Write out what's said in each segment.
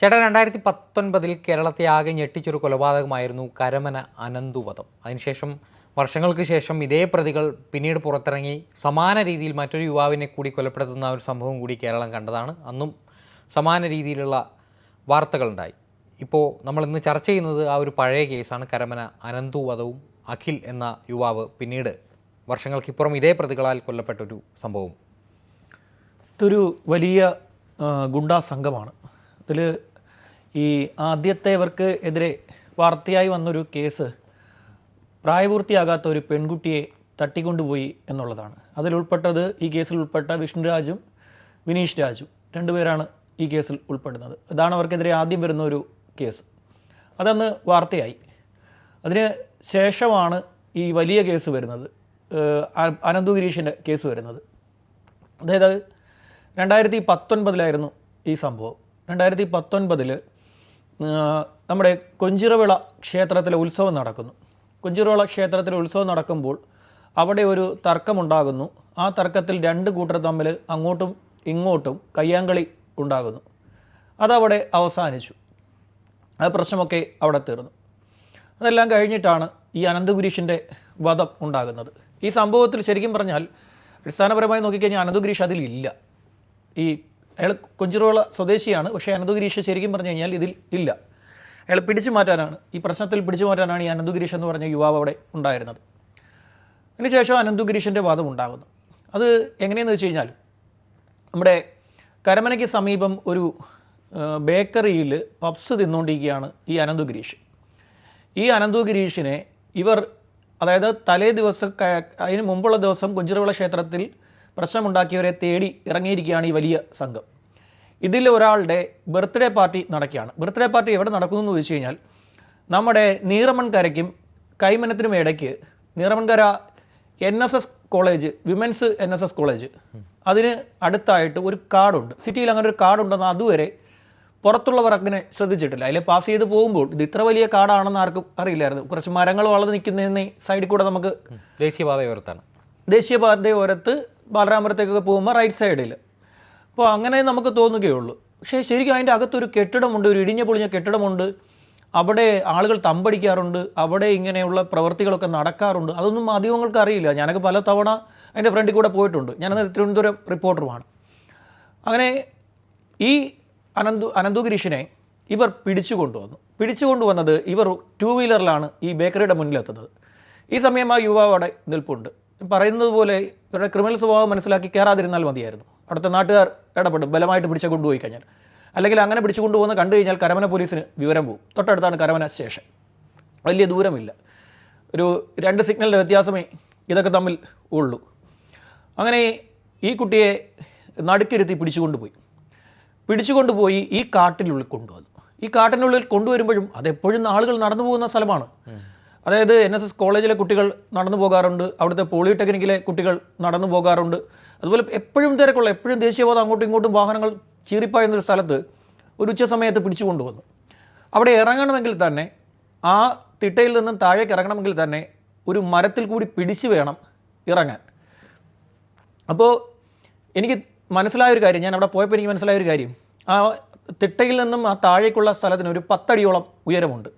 ചേട്ടാ രണ്ടായിരത്തി പത്തൊൻപതിൽ കേരളത്തെ ആകെ ഞെട്ടിച്ചൊരു കൊലപാതകമായിരുന്നു കരമന അനന്തുവധം. അതിനുശേഷം വർഷങ്ങൾക്ക് ശേഷം ഇതേ പ്രതികൾ പിന്നീട് പുറത്തിറങ്ങി സമാന രീതിയിൽ മറ്റൊരു യുവാവിനെ കൂടി കൊലപ്പെടുത്തുന്ന ഒരു സംഭവം കൂടി കേരളം കണ്ടതാണ്. അന്നും സമാന രീതിയിലുള്ള വാർത്തകളുണ്ടായി. ഇപ്പോൾ നമ്മൾ ഇന്ന് ചർച്ച ചെയ്യുന്നത് ആ ഒരു പഴയ കേസാണ് കരമന അനന്തുവധവും അഖിൽ എന്ന യുവാവ് പിന്നീട് വർഷങ്ങൾക്കിപ്പുറം ഇതേ പ്രതികളാൽ കൊല്ലപ്പെട്ടൊരു സംഭവം. ഇതൊരു വലിയ ഗുണ്ടാ സംഘമാണ്. ഇതിൽ ഈ ആദ്യത്തെ ഇവർക്ക് എതിരെ വാർത്തയായി വന്നൊരു കേസ് പ്രായപൂർത്തിയാകാത്ത ഒരു പെൺകുട്ടിയെ തട്ടിക്കൊണ്ടുപോയി എന്നുള്ളതാണ്. അതിൽ ഉൾപ്പെട്ടത് ഈ കേസിൽ ഉൾപ്പെട്ട വിഷ്ണുരാജും വിനീഷ് രാജും രണ്ടുപേരാണ് ഈ കേസിൽ ഉൾപ്പെടുന്നത്. ഇതാണ് അവർക്കെതിരെ ആദ്യം വരുന്ന ഒരു കേസ്. അതന്ന് വാർത്തയായി. അതിന് ശേഷമാണ് ഈ വലിയ കേസ് വരുന്നത്. അനന്തു ഗിരീഷിന്റെ കേസ് വരുന്നത്. അതായത് രണ്ടായിരത്തി പത്തൊൻപതിലായിരുന്നു ഈ സംഭവം. രണ്ടായിരത്തി പത്തൊൻപതിൽ നമ്മുടെ കൊഞ്ചിറവിള ക്ഷേത്രത്തിലെ ഉത്സവം നടക്കുന്നു. കൊഞ്ചിറവിള ക്ഷേത്രത്തിലെ ഉത്സവം നടക്കുമ്പോൾ അവിടെ ഒരു തർക്കമുണ്ടാകുന്നു. ആ തർക്കത്തിൽ രണ്ട് കൂട്ടർ തമ്മിൽ അങ്ങോട്ടും ഇങ്ങോട്ടും കയ്യാങ്കളി ഉണ്ടാകുന്നു. അതവിടെ അവസാനിച്ചു. ആ പ്രശ്നമൊക്കെ അവിടെ തീർന്നു. അതെല്ലാം കഴിഞ്ഞിട്ടാണ് ഈ അനന്തഗുരീഷിന്റെ വധം ഉണ്ടാകുന്നത്. ഈ സംഭവത്തിൽ ശരിക്കും പറഞ്ഞാൽ അടിസ്ഥാനപരമായി നോക്കിക്കഴിഞ്ഞാൽ അനന്തഗുരീഷ് അതിലില്ല. ഈ അയാൾ കൊഞ്ചിറോള സ്വദേശിയാണ്. പക്ഷേ അനന്തഗിരീഷ് ശരിക്കും പറഞ്ഞു കഴിഞ്ഞാൽ ഇതിൽ ഇല്ല. അയാൾ പിടിച്ചു മാറ്റാനാണ് ഈ പ്രശ്നത്തിൽ പിടിച്ചു മാറ്റാനാണ് ഈ അനന്തഗിരീഷ് എന്ന് പറഞ്ഞ യുവാവ് അവിടെ ഉണ്ടായിരുന്നത്. അതിനുശേഷം അനന്തഗിരീഷിന്റെ വാദം ഉണ്ടാകുന്നു. അത് എങ്ങനെയെന്ന് വെച്ച് കഴിഞ്ഞാൽ നമ്മുടെ കരമനയ്ക്ക് സമീപം ഒരു ബേക്കറിയിൽ പപ്സ് തിന്നുകൊണ്ടിരിക്കുകയാണ് ഈ അനന്തഗിരീഷ് ഈ അനന്തഗിരീഷിനെ ഇവർ അതായത് തലേ ദിവസം അതിന് മുമ്പുള്ള ദിവസം കുഞ്ചിറവിള ക്ഷേത്രത്തിൽ പ്രശ്നമുണ്ടാക്കിയവരെ തേടി ഇറങ്ങിയിരിക്കുകയാണ് ഈ വലിയ സംഘം. ഇതിൽ ഒരാളുടെ ബർത്ത്ഡേ പാർട്ടി നടക്കുകയാണ്. ബർത്ത്ഡേ പാർട്ടി എവിടെ നടക്കുന്നു എന്ന് ചോദിച്ചു കഴിഞ്ഞാൽ നമ്മുടെ നീറമൺകരയ്ക്കും കൈമനത്തിനും ഇടയ്ക്ക് Neeramankara N S S college women's N S S college അതിന് അടുത്തായിട്ട് ഒരു കാർഡുണ്ട് സിറ്റിയിൽ അങ്ങനെ ഒരു കാർഡുണ്ടെന്ന് അതുവരെ പുറത്തുള്ളവർ അങ്ങനെ ശ്രദ്ധിച്ചിട്ടില്ല. അതിൽ പാസ് ചെയ്ത് പോകുമ്പോൾ ഇത് ഇത്ര വലിയ കാർഡാണെന്ന് ആർക്കും അറിയില്ലായിരുന്നു. കുറച്ച് മരങ്ങൾ വളർന്ന് നിൽക്കുന്നതിന് സൈഡിൽ കൂടെ നമുക്ക് ദേശീയപാതയോരത്താണ്. ദേശീയപാതയോരത്ത് ബാലരാമപുരത്തേക്കൊക്കെ പോകുമ്പോൾ റൈറ്റ് സൈഡിൽ അപ്പോൾ അങ്ങനെ നമുക്ക് തോന്നുകയുള്ളൂ. പക്ഷേ ശരിക്കും അതിന്റെ അകത്തൊരു കെട്ടിടമുണ്ട് ഒരു ഇടിഞ്ഞ പൊളിഞ്ഞ കെട്ടിടമുണ്ട്. അവിടെ ആളുകൾ തമ്പടിക്കാറുണ്ട് അവിടെ ഇങ്ങനെയുള്ള പ്രവൃത്തികളൊക്കെ നടക്കാറുണ്ട്. അതൊന്നും മാധ്യമങ്ങൾക്ക് അറിയില്ല. ഞാനൊക്കെ പല തവണ അതിന്റെ ഫ്രണ്ടിൽ കൂടെ പോയിട്ടുണ്ട്. ഞാനത് തിരുവനന്തപുരം റിപ്പോർട്ടറുമാണ് അങ്ങനെ ഈ അനന്തു അനന്തുഗിരീഷിനെ ഇവർ പിടിച്ചു കൊണ്ടുവന്നു പിടിച്ചു കൊണ്ടുവന്നത് ഇവർ ടൂ വീലറിലാണ് ഈ ബേക്കറിയുടെ മുന്നിലെത്തുന്നത്. ഈ സമയം ആ യുവാവ് അവിടെ നിൽപ്പുണ്ട്. പറയുന്നത് പോലെ ഇവരുടെ ക്രിമിനൽ സ്വഭാവം മനസ്സിലാക്കി കയറാതിരുന്നാൽ മതിയായിരുന്നു. അടുത്ത നാട്ടുകാർ ഇടപെടും. ബലമായിട്ട് പിടിച്ച കൊണ്ടുപോയി കഴിഞ്ഞാൽ. അല്ലെങ്കിൽ അങ്ങനെ പിടിച്ചു കൊണ്ടുപോകുന്ന കണ്ടു കഴിഞ്ഞാൽ കരമന പോലീസിന് വിവരം പോകും തൊട്ടടുത്താണ് കരമന സ്റ്റേഷൻ. വലിയ ദൂരമില്ല. ഒരു രണ്ട് സിഗ്നലിന്റെ വ്യത്യാസമേ ഇതൊക്കെ തമ്മിൽ ഉള്ളൂ. അങ്ങനെ ഈ കുട്ടിയെ നടുക്കിരുത്തി പിടിച്ചുകൊണ്ടുപോയി. പിടിച്ചുകൊണ്ടുപോയി ഈ കാട്ടിനുള്ളിൽ കൊണ്ടുവന്നു. ഈ കാട്ടിനുള്ളിൽ കൊണ്ടുവരുമ്പോഴും അതെപ്പോഴും ആളുകൾ നടന്നു പോകുന്ന സ്ഥലമാണ് അതായത് എൻ എസ് എസ് കോളേജിലെ കുട്ടികൾ നടന്നു പോകാറുണ്ട് അവിടുത്തെ പോളിടെക്നിക്കിലെ കുട്ടികൾ നടന്നു പോകാറുണ്ട്. അതുപോലെ എപ്പോഴും തിരക്കുള്ള എപ്പോഴും ദേശീയപാത അങ്ങോട്ടും ഇങ്ങോട്ടും വാഹനങ്ങൾ ചീറിപ്പായുന്നൊരു സ്ഥലത്ത് ഒരു ഉച്ച സമയത്ത് പിടിച്ചു കൊണ്ടുവന്നു അവിടെ ഇറങ്ങണമെങ്കിൽ തന്നെ ആ തിട്ടയിൽ നിന്നും താഴേക്ക് ഇറങ്ങണമെങ്കിൽ തന്നെ ഒരു മരത്തിൽ കൂടി പിടിച്ചു വേണം ഇറങ്ങാൻ. അപ്പോൾ എനിക്ക് മനസ്സിലായൊരു കാര്യം ഞാൻ അവിടെ പോയപ്പോൾ എനിക്ക് മനസ്സിലായൊരു കാര്യം. ആ തിട്ടയിൽ നിന്നും ആ താഴേക്കുള്ള സ്ഥലത്തിന് ഒരു പത്തടിയോളം ഉയരമുണ്ട്.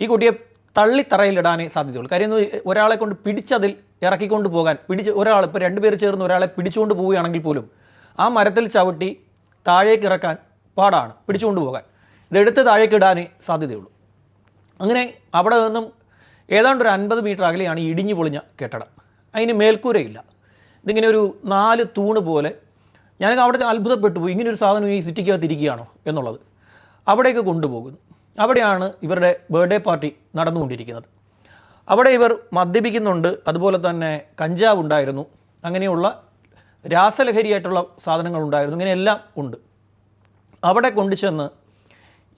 ഈ കുട്ടിയെ തള്ളി തറയിലിടാനേ സാധ്യതയുള്ളൂ. കാര്യം ഒരാളെ കൊണ്ട് പിടിച്ചതിൽ ഇറക്കിക്കൊണ്ട് പോകാൻ പിടിച്ച് ഒരാൾ ഇപ്പോൾ രണ്ടുപേർ ചേർന്ന് ഒരാളെ പിടിച്ചുകൊണ്ട് പോവുകയാണെങ്കിൽ പോലും ആ മരത്തിൽ ചവിട്ടി താഴേക്ക് ഇറക്കാൻ പാടാണ് പിടിച്ചുകൊണ്ട് പോകാൻ. ഇതെടുത്ത് താഴേക്ക് ഇടാനേ സാധ്യതയുള്ളൂ. അങ്ങനെ അവിടെ നിന്നും ഏതാണ്ട് ഒരു അൻപത് മീറ്റർ അകലെയാണ് ഇടിഞ്ഞു പൊളിഞ്ഞ കെട്ടിടം. അതിന് മേൽക്കൂരയില്ല ഇതിങ്ങനെ ഒരു നാല് തൂണ് പോലെ ഞാനൊക്കെ അവിടെ അത്ഭുതപ്പെട്ടു പോയി. ഇങ്ങനെ ഒരു സാധനം ഈ സിറ്റിക്കകത്ത് ഇരിക്കുകയാണോ എന്നുള്ളത്. അവിടേക്ക് കൊണ്ടുപോകുന്നു. അവിടെയാണ് ഇവരുടെ ബർത്ത്ഡേ പാർട്ടി നടന്നുകൊണ്ടിരിക്കുന്നത്. അവിടെ ഇവർ മദ്യപിക്കുന്നുണ്ട്. അതുപോലെ തന്നെ കഞ്ചാവ് ഉണ്ടായിരുന്നു. അങ്ങനെയുള്ള രാസലഹരിയായിട്ടുള്ള സാധനങ്ങൾ ഉണ്ടായിരുന്നു. ഇങ്ങനെയെല്ലാം ഉണ്ട്. അവിടെ കൊണ്ടുചെന്ന്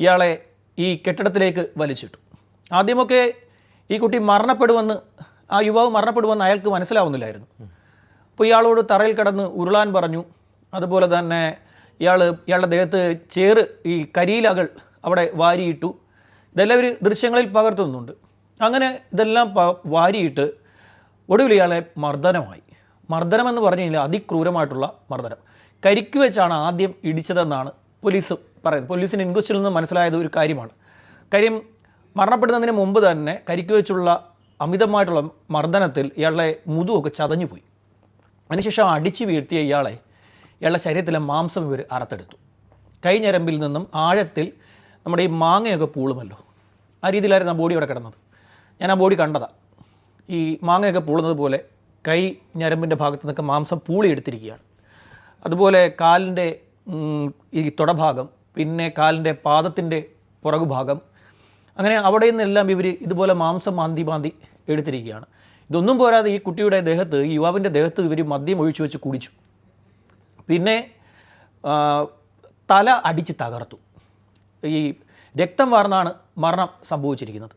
ഇയാളെ ഈ കെട്ടിടത്തിലേക്ക് വലിച്ചിട്ടു. ആദ്യമൊക്കെ ഈ കുട്ടി മരണപ്പെടുമെന്ന് ആ യുവാവ് മരണപ്പെടുമെന്ന് അയാൾക്ക് മനസ്സിലാവുന്നില്ലായിരുന്നു. അപ്പോൾ ഇയാളോട് തറയിൽ കിടന്ന് ഉരുളാൻ പറഞ്ഞു. അതുപോലെ തന്നെ ഇയാൾ ഇയാളുടെ ദേഹത്ത് ചേറ് ഈ കരിയിലകൾ അവിടെ വാരിയിട്ടു. ഇതെല്ലാം ഒരു ദൃശ്യങ്ങളിൽ പകർത്തുന്നുണ്ട്. അങ്ങനെ ഇതെല്ലാം വാരിയിട്ട് ഒടുവിൽ ഇയാളെ മർദ്ദനമായി. മർദ്ദനം എന്ന് പറഞ്ഞു കഴിഞ്ഞാൽ അതിക്രൂരമായിട്ടുള്ള മർദ്ദനം. കരിക്ക് വെച്ചാണ് ആദ്യം ഇടിച്ചതെന്നാണ് പോലീസ് പറയുന്നത്. പോലീസിന് ഇൻക്വസ്റ്റിൽ നിന്ന് മനസ്സിലായത് ഒരു കാര്യമാണ്. കാര്യം മരണപ്പെടുന്നതിന് മുമ്പ് തന്നെ കരിക്ക് വെച്ചുള്ള അമിതമായിട്ടുള്ള മർദ്ദനത്തിൽ ഇയാളുടെ മുതുവൊക്കെ ചതഞ്ഞു പോയി. അതിനുശേഷം അടിച്ചു വീഴ്ത്തിയ ഇയാളെ ഇയാളുടെ ശരീരത്തിലെ മാംസം ഇവർ അറുത്തെടുത്തു. കൈഞ്ഞരമ്പിൽ നിന്നും ആഴത്തിൽ നമ്മുടെ ഈ മാങ്ങയൊക്കെ പൂളുമല്ലോ. ആ രീതിയിലായിരുന്നു ആ ബോഡി അവിടെ കിടന്നത്. ഞാൻ ആ ബോഡി കണ്ടതാണ് ഈ മാങ്ങയൊക്കെ പൂളുന്നത് പോലെ കൈ ഞരമ്പിന്റെ ഭാഗത്ത് നിന്നൊക്കെ മാംസം പൂളി എടുത്തിരിക്കുകയാണ് അതുപോലെ കാലിന്റെ ഈ തുടഭാഗം പിന്നെ കാലിന്റെ പാദത്തിന്റെ പുറകുഭാഗം അങ്ങനെ അവിടെ നിന്നെല്ലാം ഇവർ ഇതുപോലെ മാംസം മാന്തി മാന്തി എടുത്തിരിക്കുകയാണ്. ഇതൊന്നും പോരാതെ ഈ കുട്ടിയുടെ ദേഹത്ത് ഈ യുവാവിന്റെ ദേഹത്ത് ഇവർ മദ്യം ഒഴിച്ചു വെച്ച് കുടിച്ചു. പിന്നെ തല അടിച്ച് തകർത്തു. ഈ രക്തം വാർന്നാണ് മരണം സംഭവിച്ചിരിക്കുന്നത്.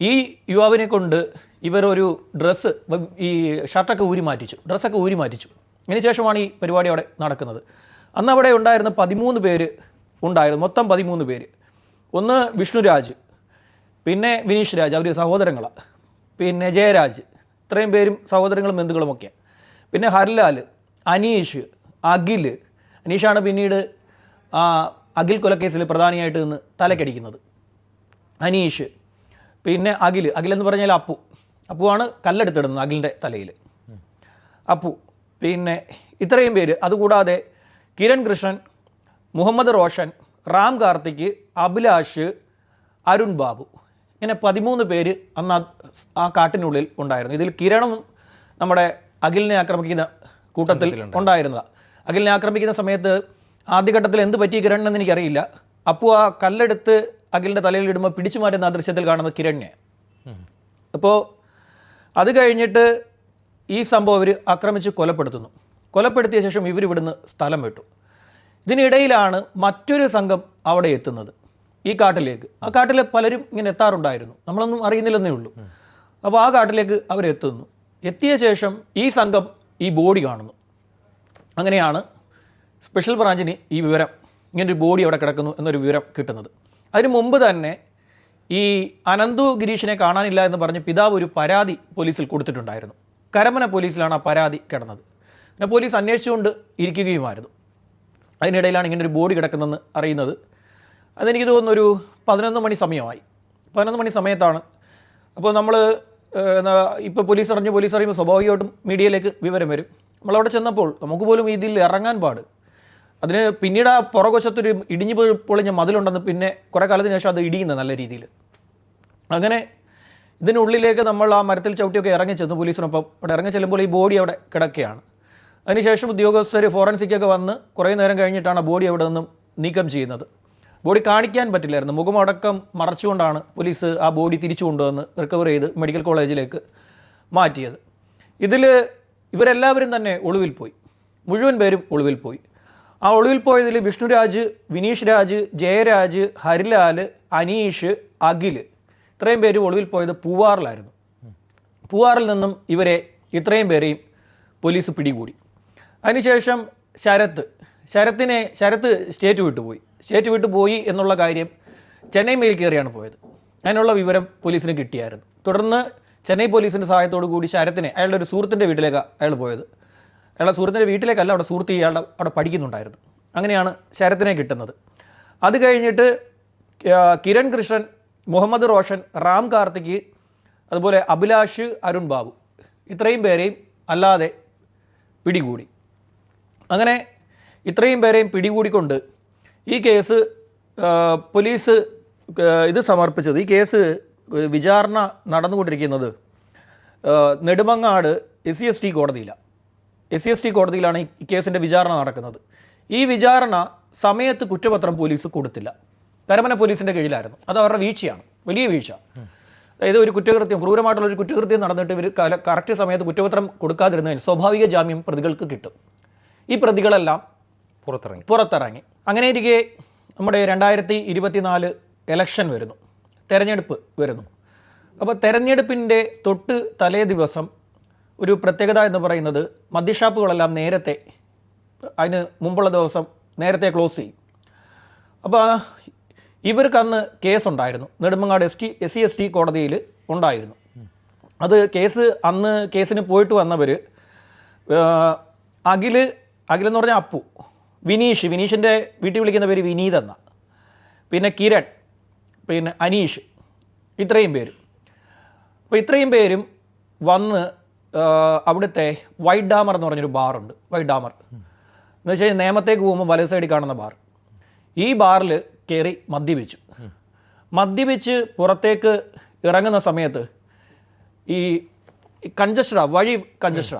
ഈ യുവാവിനെ കൊണ്ട് ഇവരൊരു ഡ്രസ്സ് ഈ ഷർട്ടൊക്കെ ഊരി മാറ്റിച്ചു ഡ്രസ്സൊക്കെ ഊരി മാറ്റിച്ചു. അതിനുശേഷമാണ് ഈ പരിപാടി അവിടെ നടക്കുന്നത്. അന്ന് അവിടെ ഉണ്ടായിരുന്ന പതിമൂന്ന് പേര് ഉണ്ടായിരുന്നു മൊത്തം പതിമൂന്ന് പേര്. ഒന്ന് വിഷ്ണുരാജ് പിന്നെ വിനീഷ് രാജ് അവർ സഹോദരങ്ങളാണ് പിന്നെ ജയരാജ് ഇത്രയും പേരും സഹോദരങ്ങളും ബന്ധുക്കളുമൊക്കെ പിന്നെ ഹർലാൽ അനീഷ് അഖിൽ അനീഷാണ് പിന്നീട് അഖിൽ കൊലക്കേസിൽ പ്രധാനിയായിട്ട് നിന്ന് തലക്കടിക്കുന്നത്. അനീഷ്. പിന്നെ അഖിൽ. അഖിൽ എന്ന് പറഞ്ഞാൽ അപ്പു. അപ്പുവാണ് കല്ലെടുത്തിടുന്നത് അഖിലിന്റെ തലയിൽ അപ്പു. പിന്നെ ഇത്രയും പേര്. അതുകൂടാതെ കിരൺ കൃഷ്ണൻ മുഹമ്മദ് റോഷൻ റാം കാർത്തിക് അഭിലാഷ് അരുൺ ബാബു. ഇങ്ങനെ പതിമൂന്ന് പേര് അന്ന് ആ- ആ കാട്ടിനുള്ളിൽ ഉണ്ടായിരുന്നു. ഇതിൽ കിരണും നമ്മുടെ അഖിലിനെ ആക്രമിക്കുന്ന കൂട്ടത്തിൽ ഉണ്ടായിരുന്നതാണ് അഖിലിനെ ആക്രമിക്കുന്ന സമയത്ത് ആദ്യഘട്ടത്തിൽ എന്ത് പറ്റി എന്ന് എനിക്കറിയില്ല. അപ്പോൾ ആ കല്ലെടുത്ത് അഖിലിന്റെ തലയിൽ ഇടുമ്പോൾ പിടിച്ചു മാറ്റുന്ന ആ ദൃശ്യത്തിൽ കാണുന്നത് കിരണിനെ. അപ്പോൾ അത് കഴിഞ്ഞിട്ട് ഈ സംഭവം ഇവർ ആക്രമിച്ച് കൊലപ്പെടുത്തുന്നു. കൊലപ്പെടുത്തിയ ശേഷം ഇവർ ഇവിടുന്ന് സ്ഥലം വിട്ടു. ഇതിനിടയിലാണ് മറ്റൊരു സംഘം അവിടെ എത്തുന്നത്. ഈ കാട്ടിലേക്ക്. ആ കാട്ടിൽ പലരും ഇങ്ങനെ എത്താറുണ്ടായിരുന്നു. നമ്മളൊന്നും അറിയുന്നില്ലെന്നേ ഉള്ളൂ. അപ്പോൾ ആ കാട്ടിലേക്ക് അവരെത്തുന്നു എത്തിയ ശേഷം ഈ സംഘം ഈ ബോഡി കാണുന്നു. അങ്ങനെയാണ് സ്പെഷ്യൽ ബ്രാഞ്ചിന് ഈ വിവരം ഇങ്ങനൊരു ബോഡി അവിടെ കിടക്കുന്നു എന്നൊരു വിവരം കിട്ടുന്നത്. അതിന് മുമ്പ് തന്നെ ഈ അനന്തു ഗിരീഷിനെ കാണാനില്ല എന്ന് പറഞ്ഞ് പിതാവ് ഒരു പരാതി പോലീസിൽ കൊടുത്തിട്ടുണ്ടായിരുന്നു. കരമന പോലീസിലാണ് ആ പരാതി കിടന്നത്. പിന്നെ പോലീസ് അന്വേഷിച്ചുകൊണ്ട് ഇരിക്കുകയുമായിരുന്നു. അതിനിടയിലാണ് ഇങ്ങനൊരു ബോഡി കിടക്കുന്നതെന്ന് അറിയുന്നത്. അതെനിക്ക് തോന്നുന്നു ഒരു പതിനൊന്ന് മണി സമയമായി. പതിനൊന്ന് മണി സമയത്താണ്. അപ്പോൾ നമ്മൾ ഇപ്പോൾ പോലീസ് അറിഞ്ഞു പോലീസ് അറിയുമ്പോൾ സ്വാഭാവികമായിട്ടും മീഡിയയിലേക്ക് വിവരം വരും. നമ്മളവിടെ ചെന്നപ്പോൾ നമുക്ക് പോലും ഇതിൽ ഇറങ്ങാൻ പാട്. അതിന് പിന്നീട് ആ പുറകുവശത്തൊരു ഇടിഞ്ഞു പൊളിഞ്ഞ മതിലുണ്ടെന്ന് പിന്നെ കുറേ കാലത്തിന് ശേഷം അത് ഇടിയുന്നത് നല്ല രീതിയിൽ. അങ്ങനെ ഇതിനുള്ളിലേക്ക് നമ്മൾ ആ മരത്തിൽ ചവിട്ടിയൊക്കെ ഇറങ്ങി ചെന്നു പോലീസിനൊപ്പം. അവിടെ ഇറങ്ങി ചെല്ലുമ്പോൾ ഈ ബോഡി അവിടെ കിടക്കുകയാണ്. അതിനുശേഷം ഉദ്യോഗസ്ഥർ ഫോറൻസിക്കൊക്കെ വന്ന് കുറേ നേരം കഴിഞ്ഞിട്ടാണ് ബോഡി അവിടെ നിന്നും നീക്കം ചെയ്യുന്നത്. ബോഡി കാണിക്കാൻ പറ്റില്ലായിരുന്നു. മുഖമടക്കം മറച്ചുകൊണ്ടാണ് പോലീസ് ആ ബോഡി തിരിച്ചു കൊണ്ടുവന്ന് റിക്കവർ ചെയ്ത് മെഡിക്കൽ കോളേജിലേക്ക് മാറ്റിയത്. ഇതിൽ ഇവരെല്ലാവരും തന്നെ ഒളിവിൽ പോയി. മുഴുവൻ പേരും ഒളിവിൽ പോയി. ആ ഒളിവിൽ പോയതിൽ വിഷ്ണുരാജ് വിനീഷ് രാജ് ജയരാജ് ഹരിലാൽ അനീഷ് അഖിൽ ഇത്രയും പേര് ഒളിവിൽ പോയത് പൂവാറിലായിരുന്നു. പൂവാറിൽ നിന്നും ഇവരെ ഇത്രയും പേരെയും പോലീസ് പിടികൂടി. അതിനുശേഷം ശരത്ത് ശരത്തിനെ ശരത്ത് സ്റ്റേറ്റ് വിട്ടു പോയി. സ്റ്റേറ്റ് വിട്ടു പോയി എന്നുള്ള കാര്യം ചെന്നൈ മെയിൽ കയറിയാണ് പോയത്. അതിനുള്ള വിവരം പോലീസിന് കിട്ടിയായിരുന്നു. തുടർന്ന് ചെന്നൈ പോലീസിന്റെ സഹായത്തോടു കൂടി ശരത്തിനെ അയാളുടെ ഒരു സുഹൃത്തിന്റെ വീട്ടിലേക്ക് അയാൾ പോയത്. അയാളുടെ സുഹൃത്തിന്റെ വീട്ടിലേക്കല്ല അവിടെ സുഹൃത്ത് ഇയാളുടെ അവിടെ പഠിക്കുന്നുണ്ടായിരുന്നു. അങ്ങനെയാണ് ശരത്തിനെ കിട്ടുന്നത്. അത് കഴിഞ്ഞിട്ട് കിരൺ കൃഷ്ണൻ മുഹമ്മദ് റോഷൻ റാം കാർത്തിക് അതുപോലെ അഭിലാഷ് അരുൺ ബാബു ഇത്രയും പേരെയും അല്ലാതെ പിടികൂടി. അങ്ങനെ ഇത്രയും പേരെയും പിടികൂടിക്കൊണ്ട് ഈ കേസ് പോലീസ് ഇത് സമർപ്പിച്ചത്. ഈ കേസ് വിചാരണ നടന്നുകൊണ്ടിരിക്കുന്നത് Nedumangad S C S T കോടതിയിലാണ് എസ് സി എസ് ടി കോടതിയിലാണ് ഈ കേസിന്റെ വിചാരണ നടക്കുന്നത്. ഈ വിചാരണ സമയത്ത് കുറ്റപത്രം പോലീസ് കൊടുത്തില്ല. കരമന പോലീസിന്റെ കീഴിലായിരുന്നു. അത് അവരുടെ വീഴ്ചയാണ്. വലിയ വീഴ്ച. അതായത് ഒരു കുറ്റകൃത്യം ക്രൂരമായിട്ടുള്ള ഒരു കുറ്റകൃത്യം നടന്നിട്ട് ഇവർ കറക്റ്റ് സമയത്ത് കുറ്റപത്രം കൊടുക്കാതിരുന്നതിന് സ്വാഭാവിക ജാമ്യം പ്രതികൾക്ക് കിട്ടും. ഈ പ്രതികളെല്ലാം പുറത്തിറങ്ങി. പുറത്തിറങ്ങി. അങ്ങനെ ഇരിക്കെ നമ്മുടെ രണ്ടായിരത്തി ഇരുപത്തിനാല് എലക്ഷൻ വരുന്നു. തെരഞ്ഞെടുപ്പ് വരുന്നു. അപ്പോൾ തെരഞ്ഞെടുപ്പിന്റെ തൊട്ട് തലേ ദിവസം ഒരു പ്രത്യേകത എന്ന് പറയുന്നത് മദ്യഷാപ്പുകളെല്ലാം നേരത്തെ അതിന് മുമ്പുള്ള ദിവസം നേരത്തെ ക്ലോസ് ചെയ്യും. അപ്പോൾ ഇവർക്ക് അന്ന് കേസുണ്ടായിരുന്നു. Nedumangad S T S C S T കോടതിയിൽ ഉണ്ടായിരുന്നു. അത് കേസ് അന്ന് കേസിന് പോയിട്ട് വന്നവർ അഖിൽ അഖിലെന്ന് പറഞ്ഞാൽ അപ്പു വിനീഷ് വിനീഷിന്റെ വീട്ടിൽ വിളിക്കുന്ന പേര് വിനീത് എന്ന. പിന്നെ കിരൺ പിന്നെ അനീഷ് ഇത്രയും പേര്. അപ്പോൾ ഇത്രയും പേരും വന്ന് അവിടുത്തെ വൈറ്റ് ഡാമർ എന്ന് പറഞ്ഞൊരു ബാറുണ്ട് വൈറ്റ് ഡാമർ എന്ന് വെച്ച് കഴിഞ്ഞാൽ നേമത്തേക്ക് പോകുമ്പോൾ വലത് സൈഡിൽ കാണുന്ന ബാർ. ഈ ബാറിൽ കയറി മദ്യപിച്ചു. മദ്യപിച്ച് പുറത്തേക്ക് ഇറങ്ങുന്ന സമയത്ത് ഈ കഞ്ചസ്റ്റഡ വഴി കഞ്ചസ്റ്റഡ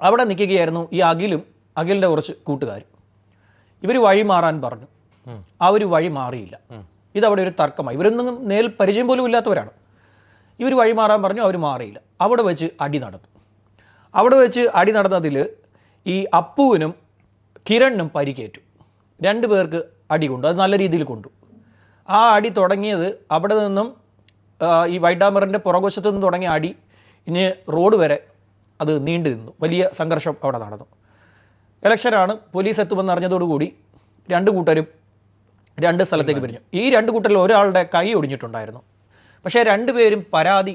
അവിടെ നിൽക്കുകയായിരുന്നു ഈ അഖിലും അഖിലിന്റെ കുറച്ച് കൂട്ടുകാരും. ഇവർ വഴി മാറാൻ പറഞ്ഞു. ആ ഒരു വഴി മാറിയില്ല. ഇതവിടെ ഒരു തർക്കമായി. ഇവരൊന്നും നേരിൽ പരിചയം പോലും ഇല്ലാത്തവരാണ്. ഇവർ വഴിമാറാൻ പറഞ്ഞു അവർ മാറിയില്ല. അവിടെ വെച്ച് അടി നടന്നു. അവിടെ വെച്ച് അടി നടന്നതിൽ ഈ അപ്പുവിനും കിരണിനും പരിക്കേറ്റു. രണ്ട് പേർക്ക് അടി കൊണ്ടു. അത് നല്ല രീതിയിൽ കൊണ്ടു. ആ അടി തുടങ്ങിയത് അവിടെ നിന്നും ഈ വൈഡാമറിന്റെ പുറകുവശത്ത് നിന്ന് തുടങ്ങിയ അടി ഇനി റോഡ് വരെ അത് നീണ്ടു നിന്നു. വലിയ സംഘർഷം അവിടെ നടന്നു. ഇലക്ഷനാണ് പോലീസ് എത്തുമെന്ന് അറിഞ്ഞതോടുകൂടി രണ്ട് കൂട്ടരും രണ്ട് സ്ഥലത്തേക്ക് പിരിഞ്ഞു. ഈ രണ്ട് കൂട്ടരിൽ ഒരാളുടെ കൈ ഒടിഞ്ഞിട്ടുണ്ടായിരുന്നു. പക്ഷേ രണ്ടുപേരും പരാതി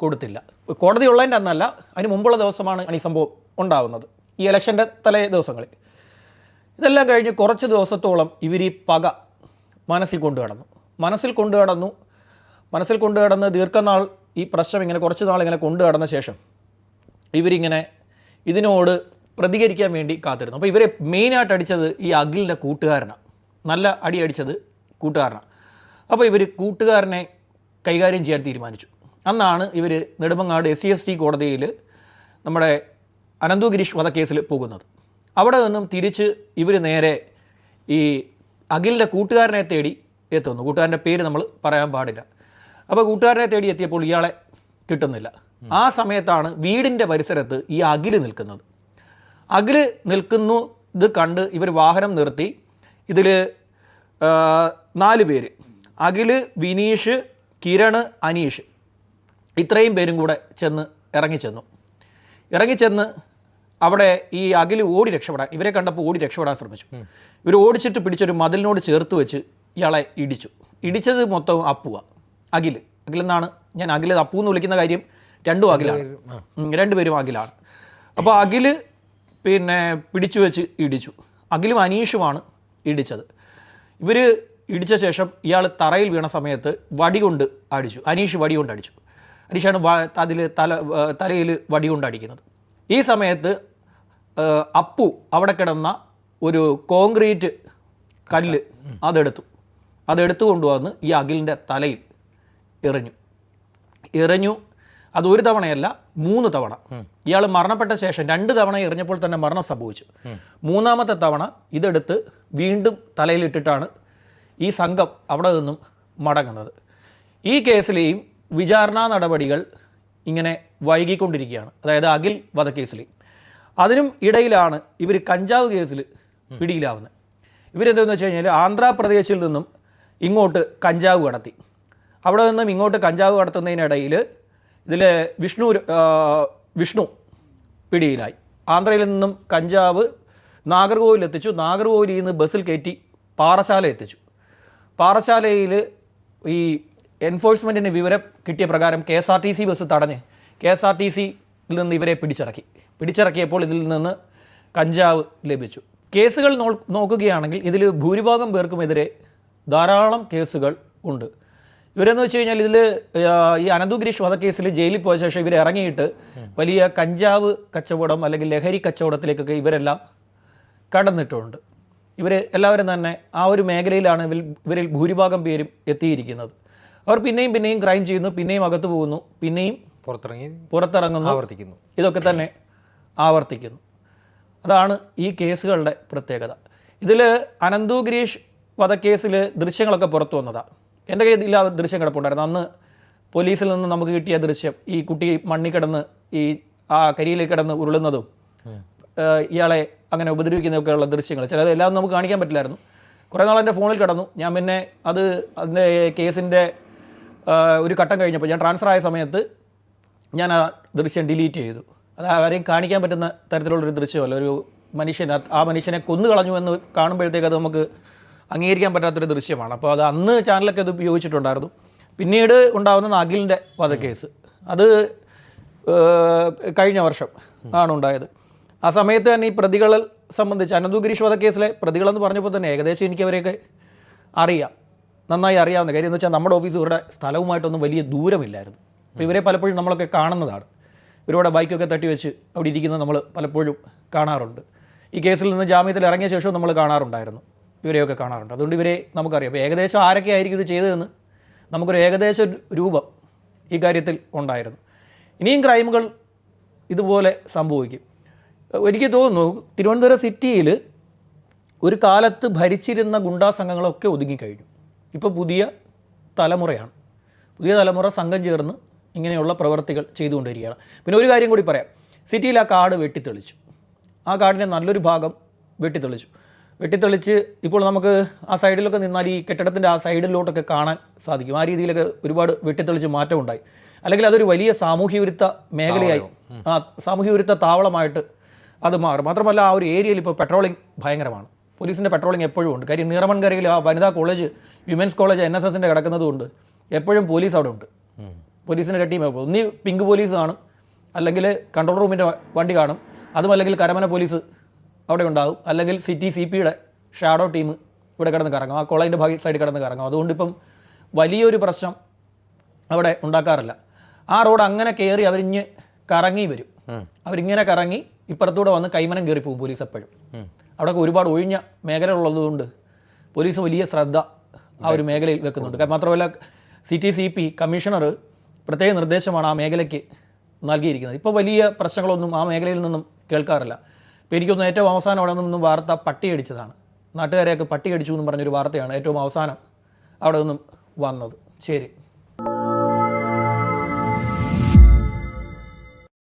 കൊടുത്തില്ല. കോടതി ഉള്ളതിന്റെ അന്നല്ല അതിന് മുമ്പുള്ള ദിവസമാണ് ഈ സംഭവം ഉണ്ടാകുന്നത് ഈ ഇലക്ഷന്റെ തലേ ദിവസങ്ങളിൽ. ഇതെല്ലാം കഴിഞ്ഞ് കുറച്ച് ദിവസത്തോളം ഇവർ ഈ പക മനസ്സിൽ കൊണ്ടു കടന്നു മനസ്സിൽ കൊണ്ടു കടന്നു മനസ്സിൽ കൊണ്ടു കടന്ന് ദീർഘനാൾ ഈ പ്രശ്നം ഇങ്ങനെ കുറച്ച് നാൾ ഇങ്ങനെ കൊണ്ടു കടന്ന ശേഷം ഇവരിങ്ങനെ ഇതിനോട് പ്രതികരിക്കാൻ വേണ്ടി കാത്തിരുന്നു. അപ്പോൾ ഇവരെ മെയിനായിട്ട് അടിച്ചത് ഈ അഖിലിന്റെ കൂട്ടുകാരനാണ്. നല്ല അടി അടിച്ചത് കൂട്ടുകാരനാണ്. അപ്പോൾ ഇവർ കൂട്ടുകാരനെ കൈകാര്യം ചെയ്യാൻ തീരുമാനിച്ചു. അന്നാണ് ഇവർ Nedumangad S C S T കോടതിയിൽ നമ്മുടെ അനന്തു ഗിരീഷ് വധക്കേസിൽ പോകുന്നത്. അവിടെ നിന്നും തിരിച്ച് ഇവർ നേരെ ഈ അഖിലിന്റെ കൂട്ടുകാരനെ തേടി എത്തുന്നു. കൂട്ടുകാരന്റെ പേര് നമ്മൾ പറയാൻ പാടില്ല. അപ്പോൾ കൂട്ടുകാരനെ തേടി എത്തിയപ്പോൾ ഇയാളെ കിട്ടുന്നില്ല. ആ സമയത്താണ് വീടിന്റെ പരിസരത്ത് ഈ അഖിൽ നിൽക്കുന്നത്. അഖിൽ നിൽക്കുന്നു ഇത് കണ്ട് ഇവർ വാഹനം നിർത്തി. ഇതിൽ നാല് പേര്. അഖിൽ വിനീഷ് കിരണ് അനീഷ് ഇത്രയും പേരും കൂടെ ചെന്ന് ഇറങ്ങിച്ചെന്നു. ഇറങ്ങിച്ചെന്ന് അവിടെ ഈ അഖിൽ ഓടി രക്ഷപ്പെടാൻ ഇവരെ കണ്ടപ്പോൾ ഓടി രക്ഷപ്പെടാൻ ശ്രമിച്ചു. ഇവർ ഓടിച്ചിട്ട് പിടിച്ചൊരു മതിലിനോട് ചേർത്ത് വെച്ച് ഇയാളെ ഇടിച്ചു. ഇടിച്ചത് മൊത്തം അപ്പുവ അഖിൽ. അഖിലെന്നാണ് ഞാൻ അഖിൽ അപ്പു എന്ന് വിളിക്കുന്ന കാര്യം രണ്ടും അഖിലാണ്. രണ്ടുപേരും അഖിലാണ്. അപ്പോൾ അഖിൽ പിന്നെ പിടിച്ചു വെച്ച് ഇടിച്ചു. അഖിലും അനീഷുമാണ് ഇടിച്ചത്. ഇവർ ഇടിച്ച ശേഷം ഇയാൾ തറയിൽ വീണ സമയത്ത് വടി കൊണ്ട് അടിച്ചു. അനീഷ് വടി കൊണ്ട് അടിച്ചു. അനീഷാണ് അതിൽ തല തലയിൽ വടി കൊണ്ട് അടിക്കുന്നത്. ഈ സമയത്ത് അപ്പു അവിടെ കിടന്ന ഒരു കോൺക്രീറ്റ് കല്ല് അതെടുത്തു. അതെടുത്തു കൊണ്ടുവന്ന് ഈ അഖിലിന്റെ തലയിൽ എറിഞ്ഞു. എറിഞ്ഞു. അത് ഒരു തവണയല്ല മൂന്ന് തവണ. ഇയാൾ മരണപ്പെട്ട ശേഷം രണ്ട് തവണ എറിഞ്ഞപ്പോൾ തന്നെ മരണം സംഭവിച്ചു. മൂന്നാമത്തെ തവണ ഇതെടുത്ത് വീണ്ടും തലയിലിട്ടിട്ടാണ് ഈ സംഘം അവിടെ നിന്നും മടങ്ങുന്നത്. ഈ കേസിലെയും വിചാരണാ നടപടികൾ ഇങ്ങനെ വൈകിക്കൊണ്ടിരിക്കുകയാണ്. അതായത് അഖിൽ വധക്കേസിലെയും അതിനും ഇടയിലാണ് ഇവർ കഞ്ചാവ് കേസിൽ പിടിയിലാവുന്നത്. ഇവരെന്തെന്ന് വെച്ച് കഴിഞ്ഞാൽ ആന്ധ്രാപ്രദേശിൽ നിന്നും ഇങ്ങോട്ട് കഞ്ചാവ് കടത്തി. അവിടെ നിന്നും ഇങ്ങോട്ട് കഞ്ചാവ് കടത്തുന്നതിനിടയിൽ ഇതിൽ വിഷ്ണു വിഷ്ണു പിടിയിലായി. ആന്ധ്രയിൽ നിന്നും കഞ്ചാവ് നാഗർകോവിൽ എത്തിച്ചു നാഗർകോവിലിൽ നിന്ന് ബസ്സിൽ കയറ്റി പാറശാല എത്തിച്ചു. പാറശാലയിൽ ഈ എൻഫോഴ്സ്മെന്റിന് വിവരം കിട്ടിയ പ്രകാരം K S R T C bus തടഞ്ഞ് കെ എസ് ആർ ടി സിയിൽ നിന്ന് ഇവരെ പിടിച്ചിറക്കി. പിടിച്ചിറക്കിയപ്പോൾ ഇതിൽ നിന്ന് കഞ്ചാവ് ലഭിച്ചു. കേസുകൾ നോക്കുകയാണെങ്കിൽ ഇതിൽ ഭൂരിഭാഗം പേർക്കുമെതിരെ ധാരാളം കേസുകൾ ഉണ്ട്. ഇവരെന്ന് വെച്ച് കഴിഞ്ഞാൽ ഇതിൽ ഈ അനന്തുഗിരീഷ് വധക്കേസിൽ ജയിലിൽ പോയ ശേഷം ഇവർ ഇറങ്ങിയിട്ട് വലിയ കഞ്ചാവ് കച്ചവടം അല്ലെങ്കിൽ ലഹരി കച്ചവടത്തിലേക്കൊക്കെ ഇവരെല്ലാം കടന്നിട്ടുണ്ട്. ഇവർ എല്ലാവരും തന്നെ ആ ഒരു മേഖലയിലാണ് ഇവരിൽ ഇവരിൽ ഭൂരിഭാഗം പേരും എത്തിയിരിക്കുന്നത്. അവർ പിന്നെയും പിന്നെയും ക്രൈം ചെയ്യുന്നു പിന്നെയും അകത്ത് പോകുന്നു പിന്നെയും പുറത്തിറങ്ങി പുറത്തിറങ്ങുന്നു ആവർത്തിക്കുന്നു. ഇതൊക്കെ തന്നെ ആവർത്തിക്കുന്നു. അതാണ് ഈ കേസുകളുടെ പ്രത്യേകത. ഇതിൽ അനന്തു ഗിരീഷ് വധക്കേസിൽ ദൃശ്യങ്ങളൊക്കെ പുറത്തു വന്നതാണ് എന്റെ കയ്യിൽ ആ ദൃശ്യം കിടപ്പുണ്ടായിരുന്നു. അന്ന് പോലീസിൽ നിന്ന് നമുക്ക് കിട്ടിയ ദൃശ്യം ഈ കുട്ടി മണ്ണിൽ കിടന്ന് ഈ ആ കരിയിലേക്ക് കിടന്ന് ഉരുളുന്നതും ഇയാളെ അങ്ങനെ ഉപദ്രവിക്കുന്നതൊക്കെയുള്ള ദൃശ്യങ്ങൾ. ചിലത് എല്ലാം നമുക്ക് കാണിക്കാൻ പറ്റില്ലായിരുന്നു. കുറേ നാൾ എന്റെ ഫോണിൽ കിടന്നു. ഞാൻ പിന്നെ അത് അതിന്റെ കേസിന്റെ ഒരു ഘട്ടം കഴിഞ്ഞപ്പോൾ ഞാൻ ട്രാൻസ്ഫർ ആയ സമയത്ത് ഞാൻ ആ ദൃശ്യം ഡിലീറ്റ് ചെയ്തു. അത് ആരെയും കാണിക്കാൻ പറ്റുന്ന തരത്തിലുള്ളൊരു ദൃശ്യമല്ല. ഒരു മനുഷ്യൻ ആ മനുഷ്യനെ കൊന്നു കളഞ്ഞു എന്ന് കാണുമ്പോഴത്തേക്ക് അത് നമുക്ക് അംഗീകരിക്കാൻ പറ്റാത്തൊരു ദൃശ്യമാണ്. അപ്പോൾ അത് അന്ന് ചാനലൊക്കെ അത് ഉപയോഗിച്ചിട്ടുണ്ടായിരുന്നു. പിന്നീട് ഉണ്ടാകുന്ന അഖിലിന്റെ വധക്കേസ്. അത് കഴിഞ്ഞ വർഷം ആണ് ഉണ്ടായത്. ആ സമയത്ത് തന്നെ ഈ പ്രതികളെ സംബന്ധിച്ച് അനന്തു ഗിരീഷ് വധക്കേസിലെ പ്രതികളെന്ന് പറഞ്ഞപ്പോൾ തന്നെ ഏകദേശം എനിക്ക് അവരെയൊക്കെ അറിയാം. നന്നായി അറിയാവുന്ന കാര്യം എന്ന് വെച്ചാൽ നമ്മുടെ ഓഫീസ് ഇവരുടെ സ്ഥലവുമായിട്ടൊന്നും വലിയ ദൂരമില്ലായിരുന്നു. അപ്പോൾ ഇവരെ പലപ്പോഴും നമ്മളൊക്കെ കാണുന്നതാണ്. ഇവരുടെ ബൈക്കൊക്കെ തട്ടി വെച്ച് അവിടെ ഇരിക്കുന്നത് നമ്മൾ പലപ്പോഴും കാണാറുണ്ട്. ഈ കേസിൽ നിന്ന് ജാമ്യത്തിൽ ഇറങ്ങിയ ശേഷവും നമ്മൾ കാണാറുണ്ടായിരുന്നു. ഇവരെയൊക്കെ കാണാറുണ്ട്. അതുകൊണ്ട് ഇവരെ നമുക്കറിയാം. അപ്പോൾ ഏകദേശം ആരൊക്കെ ആയിരിക്കും ഇത് ചെയ്തതെന്ന് നമുക്കൊരു ഏകദേശ രൂപം ഈ കാര്യത്തിൽ ഉണ്ടായിരുന്നു. ഇനിയും ക്രൈമുകൾ ഇതുപോലെ സംഭവിക്കും. എനിക്ക് തോന്നുന്നു തിരുവനന്തപുരം സിറ്റിയിൽ ഒരു കാലത്ത് ഭരിച്ചിരുന്ന ഗുണ്ടാ സംഘങ്ങളൊക്കെ ഒതുങ്ങിക്കഴിഞ്ഞു ഇപ്പോൾ പുതിയ തലമുറയാണ്. പുതിയ തലമുറ സംഘം ചേർന്ന് ഇങ്ങനെയുള്ള പ്രവർത്തികൾ ചെയ്തുകൊണ്ടിരിക്കുകയാണ്. പിന്നെ ഒരു കാര്യം കൂടി പറയാം. സിറ്റിയിൽ ആ കാട് വെട്ടിത്തെളിച്ചു. ആ കാടിന്റെ നല്ലൊരു ഭാഗം വെട്ടിത്തെളിച്ചു. വെട്ടിത്തെളിച്ച് ഇപ്പോൾ നമുക്ക് ആ സൈഡിലൊക്കെ നിന്നാൽ ഈ കെട്ടിടത്തിന്റെ ആ സൈഡിലോട്ടൊക്കെ കാണാൻ സാധിക്കും. ആ രീതിയിലൊക്കെ ഒരുപാട് വെട്ടിത്തെളിച്ച് മാറ്റമുണ്ടായി. അല്ലെങ്കിൽ അതൊരു വലിയ സാമൂഹ്യ വിരുദ്ധ മേഖലയായി ആ സാമൂഹ്യ വിരുദ്ധ താവളമായിട്ട് അത് മാറും. മാത്രമല്ല ആ ഒരു ഏരിയയിൽ ഇപ്പോൾ പെട്രോളിംഗ് ഭയങ്കരമാണ്. പോലീസിന്റെ പെട്രോളിംഗ് എപ്പോഴും ഉണ്ട്. കാര്യം നീറമൺകരയിൽ ആ വനിതാ college women's college N S എസിന്റെ കിടക്കുന്നതുകൊണ്ട് എപ്പോഴും പോലീസ് അവിടെ ഉണ്ട്. പോലീസിന്റെ ടീം ഒന്നി പിങ്ക് പോലീസ് കാണും അല്ലെങ്കിൽ കൺട്രോൾ റൂമിന്റെ വണ്ടി കാണും. അതും അല്ലെങ്കിൽ കരമന പോലീസ് അവിടെ ഉണ്ടാകും അല്ലെങ്കിൽ സിറ്റി സി പിയുടെ ഷാഡോ ടീം ഇവിടെ കിടന്ന് കറങ്ങും. ആ കോളേജിന്റെ ഭാഗ സൈഡിൽ കിടന്ന് കറങ്ങും. അതുകൊണ്ട് ഇപ്പം വലിയൊരു പ്രശ്നം അവിടെ ഉണ്ടാക്കാറില്ല. ആ റോഡ് അങ്ങനെ കയറി അവരിഞ്ഞ് കറങ്ങി വരും. അവരിങ്ങനെ കറങ്ങി ഇപ്പുറത്തൂടെ വന്ന് കൈമനം കയറി പോകും പോലീസ് എപ്പോഴും. അവിടെ ഒരുപാട് ഒഴിഞ്ഞ മേഖല ഉള്ളതുകൊണ്ട് പോലീസ് വലിയ ശ്രദ്ധ ആ ഒരു മേഖലയിൽ വെക്കുന്നുണ്ട്. മാത്രമല്ല C T C P commissioner പ്രത്യേക നിർദ്ദേശമാണ് ആ മേഖലയ്ക്ക് നൽകിയിരിക്കുന്നത്. ഇപ്പോൾ വലിയ പ്രശ്നങ്ങളൊന്നും ആ മേഖലയിൽ നിന്നും കേൾക്കാറില്ല. ഇപ്പോൾ എനിക്കൊന്ന് ഏറ്റവും അവസാനം അവിടെ നിന്നും വാർത്ത പട്ടിയടിച്ചതാണ്. നാട്ടുകാരെയൊക്കെ പട്ടിയടിച്ചു എന്ന് പറഞ്ഞൊരു വാർത്തയാണ് ഏറ്റവും അവസാനം അവിടെ നിന്നും വന്നത്. ശരി.